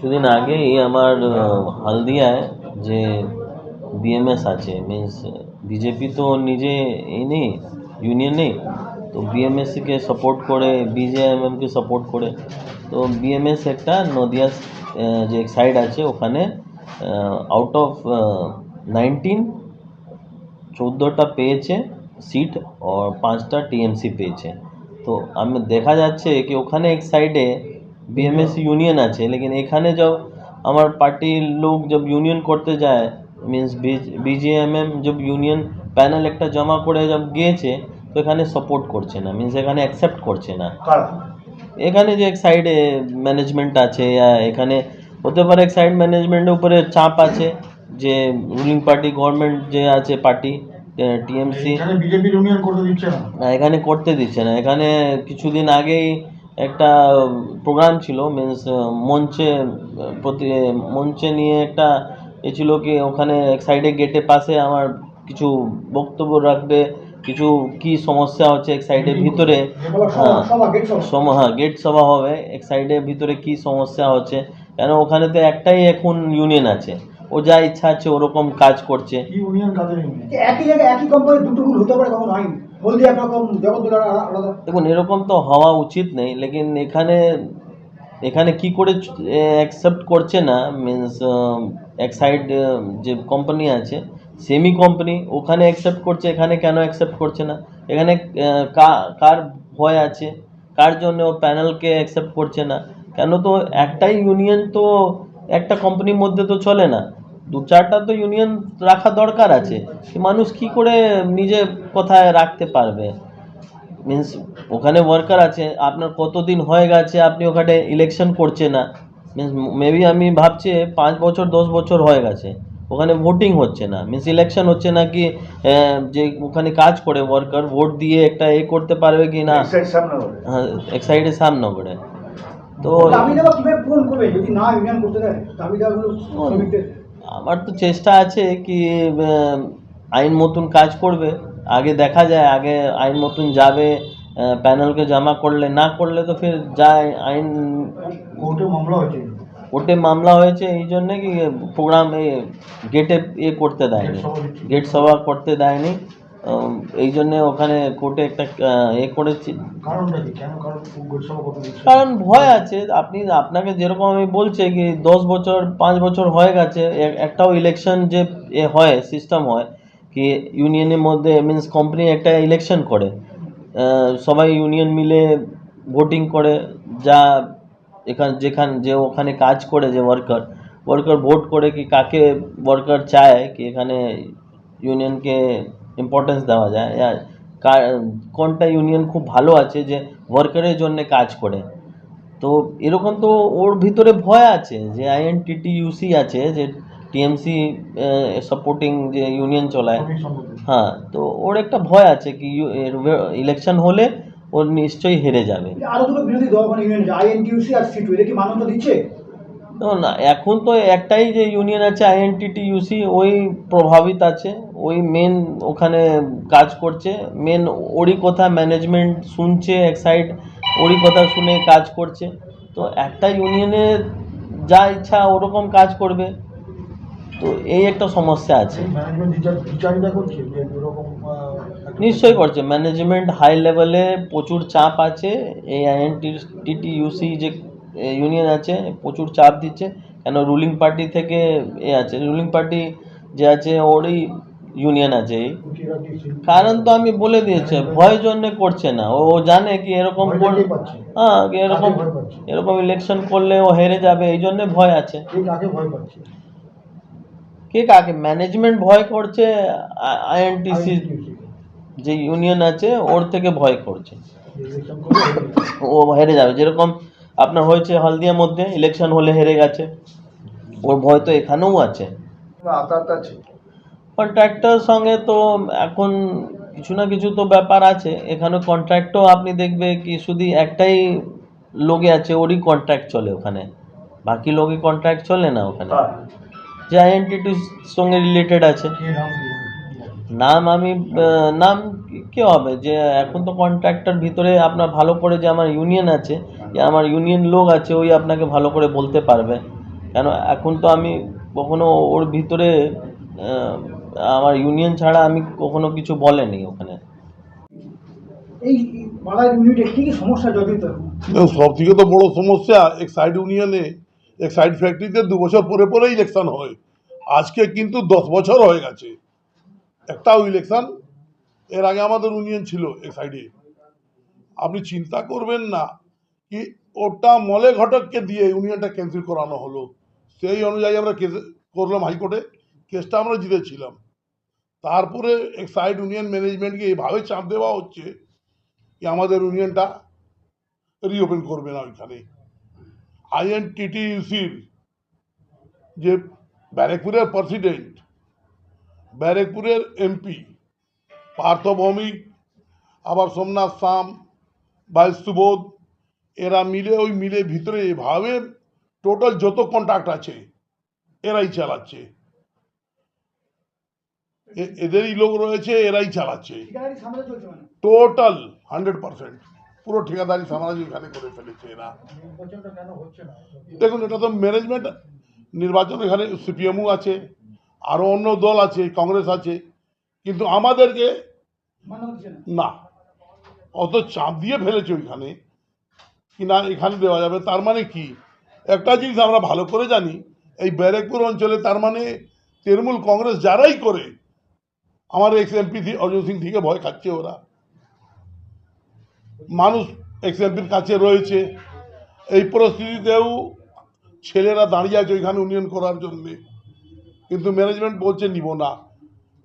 কিছুদিন আগেই আমার হলদিয়ায় যে বিএমএস আছে মিন্স বিজেপি তো নিজে এই নেই ইউনিয়ন নেই, তো বিএমএসকে সাপোর্ট করে বিজেএমএমকে সাপোর্ট করে, তো বিএমএস একটা নদিয়া যে সাইড আছে ওখানে আউট অফ নাইনটিন চোদ্দোটা পেয়েছে সিট আর পাঁচটা টিএমসি পেয়েছে। তো আমি দেখা যাচ্ছে কি ওখানে এক সাইডে বিএমএস ইউনিয়ন আছে লেকিন এখানে যাও আমার পার্টির লোক জব ইউনিয়ন করতে যায় means BGMM job union panel একটা জমা করে জব গিয়েছে তো এখানে সাপোর্ট করছে না মিন্স এখানে অ্যাকসেপ্ট করছে না। এখানে যে এক সাইডে ম্যানেজমেন্ট আছে এখানে হতে পারে এক সাইড ম্যানেজমেন্টের উপরে চাপ আছে যে রুলিং পার্টি গভর্নমেন্ট যে আছে পার্টি টিএমসি এখানে বিজেপি ইউনিয়ন করতে দিচ্ছে না এখানে করতে দিচ্ছে না এখানে কিছুদিন আগেই একটা প্রোগ্রাম ছিল মিন্স মঞ্চে প্রতি মঞ্চে নিয়ে একটা এ ছিল কি ওখানে এক সাইডে গেটের পাশে আমার কিছু বক্তব্য রাখবে কিছু কি সমস্যা হচ্ছে এক সাইডের ভিতরে হ্যাঁ। গেট সভা। সম হ্যাঁ গেট সভা হবে এক সাইডের ভিতরে কি সমস্যা হচ্ছে কেন ওখানে তো একটাই এখন ইউনিয়ন আছে ও যা ইচ্ছা আছে ওরকম কাজ করছে। ইউনিয়ন কাদের ইউনিয়ন একই জায়গায় একই কোম্পানি দুটো রুল হতে পারে কখন দেখুন, এরকম তো হওয়া উচিত নেই, লেকিন এখানে এখানে কি করে অ্যাকসেপ্ট করছে না মিন্স এক সাইড যে কোম্পানি আছে সেমি কোম্পানি ওখানে অ্যাকসেপ্ট করছে, এখানে কেন অ্যাকসেপ্ট করছে না? এখানে কার ভয় আছে? কার জন্য ও প্যানেলকে অ্যাকসেপ্ট করছে না? কেন তো একটাই ইউনিয়ন তো একটা কোম্পানির মধ্যে তো চলে না। দু চারটা তো ইউনিয়ন রাখা দরকার আছে। মানুষ কি করে নিজে কোথায় রাখতে পারবে? মিন্স ওখানে ওয়ার্কার আছে আপনার কতদিন হয়ে গেছে আপনি ওখানে ইলেকশন করছে না। মিন্স মেবি আমি ভাবছি পাঁচ বছর দশ বছর হয়ে গেছে। ওখানে ভোটিং হচ্ছে না। মিন্স ইলেকশন হচ্ছে না কি যে ওখানে কাজ করে ওয়ার্কার ভোট দিয়ে একটা এ করতে পারবে কি না? সাইড সামনে হবে। হ্যাঁ এক সাইডে সামনে করে তো দাবি দেওয়া কীভাবে পূরণ করবে? যদি না ইউনিয়ন করতে দেয় দাবি দেওয়াগুলো শ্রমিকদের আমার তো চেষ্টা আছে কি আইন মতন কাজ করবে। আগে দেখা যায় আগে আইন মতন যাবে প্যানেলকে জমা করলে না করলে তো ফের যায় আইন। কোর্টে মামলা হয়েছে। কোর্টে মামলা হয়েছে এই জন্যে কি প্রোগ্রাম এ গেটে এ করতে দেয়নি। গেট সভা করতে দেয়নি। এই জন্যে ওখানে কোর্টে একটা এ করেছি? কারণ ভয় আছে। আপনি আপনাকে যেরকম আমি বলছি কি দশ বছর পাঁচ বছর হয়ে গেছে একটাও ইলেকশন যে এ হয় সিস্টেম হয় কি ইউনিয়নের মধ্যে মিন্স কোম্পানি একটা ইলেকশন করে। সবাই ইউনিয়ন মিলে ভোটিং করে যা এখান যেখান যে ওখানে কাজ করে যে ওয়ার্কার ওয়ার্কার ভোট করে কি কাকে ওয়ার্কার চায় কি এখানে ইউনিয়নকে ইম্পর্টেন্স দেওয়া যায়। কোনটা ইউনিয়ন খুব ভালো আছে যে ওয়ার্কারের জন্য কাজ করে। তো এরকম তো ওর ভিতরে ভয় আছে যে আইএনটিটি ইউসি আছে যে টিএমসি সাপোর্টিং যে ইউনিয়ন চলায়। হ্যাঁ তো ওর একটা ভয় আছে কি ইলেকশন হলে ও নিশ্চয়ই হেরে যাবে। আরও দুটো বিরোধী দল মানে ইউনিয়ন আইএনটিউসি আর সিটু এরা কি মান্যতা দিচ্ছে? না এখন তো একটাই যে ইউনিয়ন আছে আইএনটিটি ইউসি ওই প্রভাবিত আছে ওই মেন ওখানে কাজ করছে মেন ওরই কথা ম্যানেজমেন্ট শুনছে এক সাইড ওরই কথা শুনে কাজ করছে তো একটা ইউনিয়নে যা ইচ্ছা ওরকম কাজ করবে তো এই একটা সমস্যা আছে। নিশ্চয়ই করছে ম্যানেজমেন্ট হাই লেভেলে প্রচুর চাপ আছে এই আইএনটি টিটি ইউসি যে ইউনিয়ন আছে প্রচুর চাপ দিচ্ছে কেন রুলিং পার্টি থেকে এ আছে রুলিং পার্টি যে আছে ওরই ইউনিয়ন আছে। এই কারণ তো আমি বলে দিয়েছে ভয় জন্য করছে না ও জানে কি এরকম হ্যাঁ এরকম? এরকম ইলেকশন করলে ও হেরে যাবে এই জন্য ভয় আছে। কে কাকে? ম্যানেজমেন্ট ভয় করছে আইএনটিসি যে ইউনিয়ন আছে ওর থেকে ভয় করছে। ও হেরে যাবে যেরকম আপনার হয়েছে হলদিয়ার মধ্যে ইলেকশন হলে হেরে গেছে। ওর ভয় তো এখানেও আছে। কন্ট্রাক্টর সঙ্গে তো এখন কিছু না কিছু তো ব্যাপার আছে। এখানে কন্ট্রাক্টও আপনি দেখবে কি শুধু একটাই লোকে আছে ওরই কন্ট্রাক্ট চলে ওখানে। বাকি লোকে কন্ট্রাক্ট চলে না ওখানে? যে আইএনটিটির সঙ্গে রিলেটেড আছে। নাম আমি নাম কি- হবে? যে এখন তো কন্ট্রাক্টর ভিতরে আপনার ভালো করে যে আমার ইউনিয়ন আছে আমার ইউনিয়ন লোক আছে ওই আপনাকে ভালো করে বলতে পারবে। কেন এখন তো আমি কখনো ওর ভিতরে আমার ইউনিয়ন ছাড়া আমি কখনো কিছু বলেনি ওখানে। এই পাড়ার ইউনিটে কী কী সমস্যা জড়িত? সব থেকে তো বড় সমস্যা এক্সাইড ইউনিয়নে এক সাইড ফ্যাক্টরিতে দু বছর পরে পরে ইলেকশন হয়। আজকে কিন্তু দশ বছর হয়ে গেছে। একটাও ইলেকশন এর আগে আমাদের ইউনিয়ন ছিল এক সাইডে আপনি চিন্তা করবেন না কি ওটা মলে ঘটককে দিয়ে ইউনিয়নটা ক্যান্সেল করানো হলো। সেই অনুযায়ী আমরা কেস করলাম হাইকোর্টে, কেসটা আমরা জিতেছিলাম। তারপরে এক্সাইড ইউনিয়ন ম্যানেজমেন্টকে এভাবে চাপ দেওয়া হচ্ছে কি আমাদের ইউনিয়নটা রিওপেন করবে না ওইখানে। আইএনটিটিইউসির যে ব্যারেকপুরের প্রেসিডেন্ট ব্যারেকপুরের এমপি পার্থ ভৌমিক আবার সোমনাথ সাম ভাই সুবোধ এরা মিলে ওই মিলে ভিতরে এভাবে টোটাল যত কন্ট্রাক্ট আছে এরাই চালাচ্ছে। এদেরই লোক রয়েছে এরাই চালাচ্ছে। টোটাল হান্ড্রেড পার্সেন্ট পুরো ঠিকাদারি সাম্রাজ্য এখানে করে ফেলেছে এরা। দেখুন এটা তো ম্যানেজমেন্ট নির্বাচন এখানে সিপিএমও আছে আরও অন্য দল আছে কংগ্রেস আছে কিন্তু আমাদেরকে না। অত চাপ দিয়ে ফেলেছে ওইখানে। কি না এখানে দেওয়া যাবে, তার মানে কি? একটা জিনিস আমরা ভালো করে জানি, এই ব্যারেকপুর অঞ্চলে তার মানে তৃণমূল কংগ্রেস যারাই করে, আমার এক্স এমপি অর্জুন সিং থেকে ভয় খাচ্ছে ওরা। মানুষ এক্স এমপির কাছে রয়েছে, এই পরিস্থিতিতেও ছেলেরা দাঁড়িয়ে আছে ওইখানে ইউনিয়ন করার জন্যে। কিন্তু ম্যানেজমেন্ট বলছে, নিব না।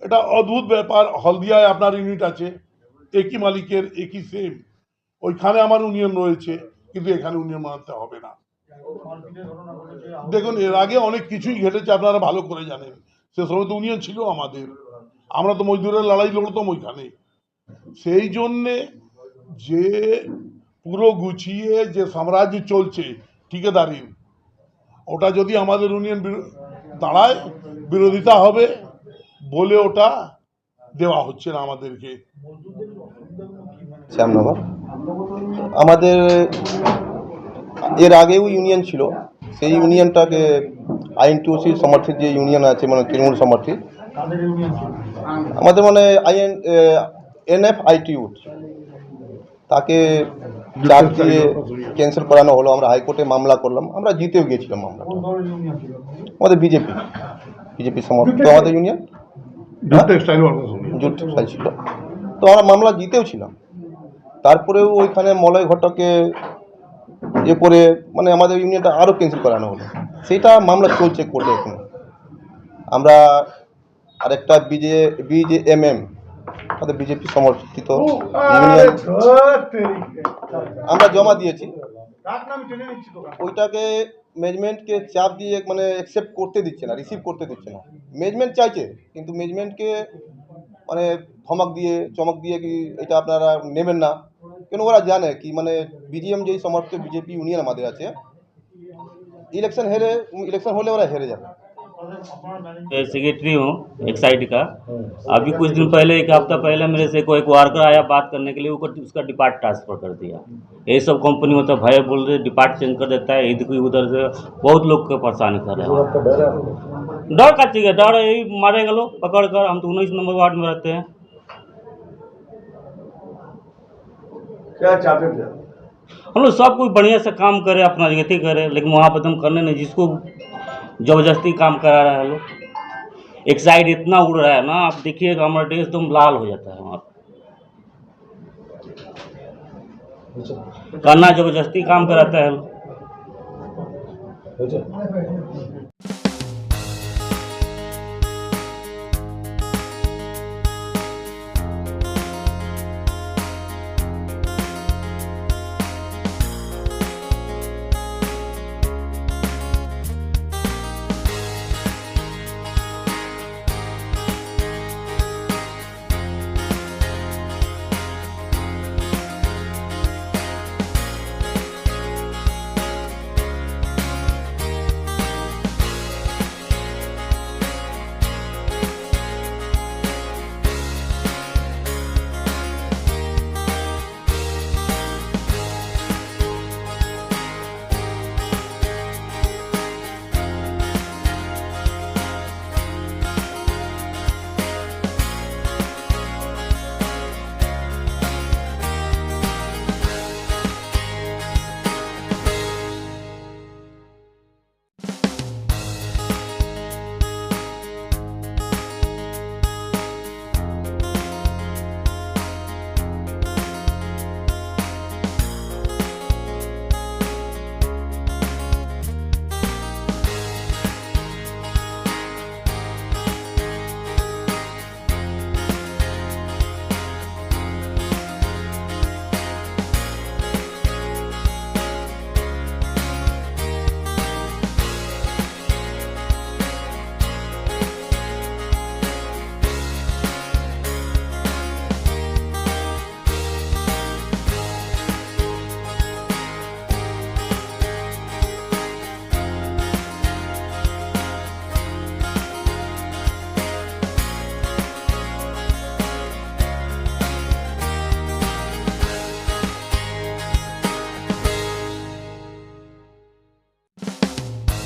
এটা অদ্ভুত ব্যাপার, হলদিয়ায় আপনার ইউনিট আছে একই মালিকের একই সেম ওইখানে আমার ইউনিয়ন রয়েছে। কিন্তু এখানে ইউনিয়ন বানাতে হবে না। দেখুন, এর আগে অনেক কিছুই ঘটেছে, আপনারা ভালো করে জানেন। সে সময় তো ইউনিয়ন ছিল আমাদের। আমরা তো মজদুরের লড়াই লড়তাম ওইখানে। সেই জন্যে যে পুরো গুছিয়ে যে সাম্রাজ্য চলছে, ঠিকাদারির, ওটা যদি আমাদের ইউনিয়ন দাঁড়ায়, বিরোধিতা হবে বলে ওটা দেওয়া হচ্ছে না আমাদেরকে। শ্যামনগর? আমাদের এর আগেও ইউনিয়ন ছিল। সেই ইউনিয়নটাকে আইন টুসি সমর্থিত যে ইউনিয়ন আছে মানে তৃণমূল সমর্থিত আমাদের মানে আইএন এনএফ আইটিউ তাকে ডাক দিয়ে ক্যান্সেল করানো হলো। আমরা হাইকোর্টে মামলা করলাম। আমরা জিতেও গিয়েছিলাম ছিল আমাদের বিজেপি বিজেপি সমর্থিত। আমাদের ইউনিয়ন? জুট টেক্সটাইল ছিল। তো আমরা মামলা জিতেও ছিলাম। তারপরেও ওইখানে মলয় ঘটকে এ করে মানে আমাদের ইউনিয়নটা আরও ক্যান্সেল করানো হলো। সেটা মামলা চলছে কোর্টে এখন। আমরা আরেকটা বিজে বিজে এম এম আমাদের বিজেপি সমর্থিত ইউনিয়ন। আমরা জমা দিয়েছি। ওইটাকে ম্যানেজমেন্টকে চাপ দিয়ে মানে অ্যাকসেপ্ট করতে দিচ্ছে না রিসিভ করতে দিচ্ছে না। ম্যানেজমেন্ট চাইছে, কিন্তু ম্যানেজমেন্টকে মানে ধমক দিয়ে, চমক দিয়ে কি এটা আপনারা নেবেন না? কেন ওরা জানে কি মানে বিজিএম যেই সমর্থিত বিজেপি ইউনিয়ন আমাদের আছে ইলেকশন হেরে ইলেকশন হলে ওরা হেরে যাবে। सेक्रेटरी हूँ एक साइड का। अभी कुछ दिन पहले एक हफ़्ता पहले मेरे से कोई एक वर्कर आया बात करने के लिए वो उसका डिपार्ट ट्रांसफ़र कर दिया। यही सब कंपनी में तो भय बोल रहे डिपार्ट चेंज कर देता है इधर उधर से। बहुत लोग को परेशान कर रहे हैं। डर का चीज़ है डर यही मारेगा लोग पकड़ कर हम तो उन्नीस नंबर वार्ड में रहते हैं। क्या चाहते थे हम लोग सब कुछ बढ़िया से काम करे अपना जगती करे लेकिन वहाँ पर तुम करने नहीं जिसको ज़बरदस्ती काम करा रहा है लोग। एक साइड इतना उड़ रहा है ना आप देखिएगा हमारा ड्रेस एकदम लाल हो जाता है वहाँ पे। करना ज़बरदस्ती काम कराता है लोग।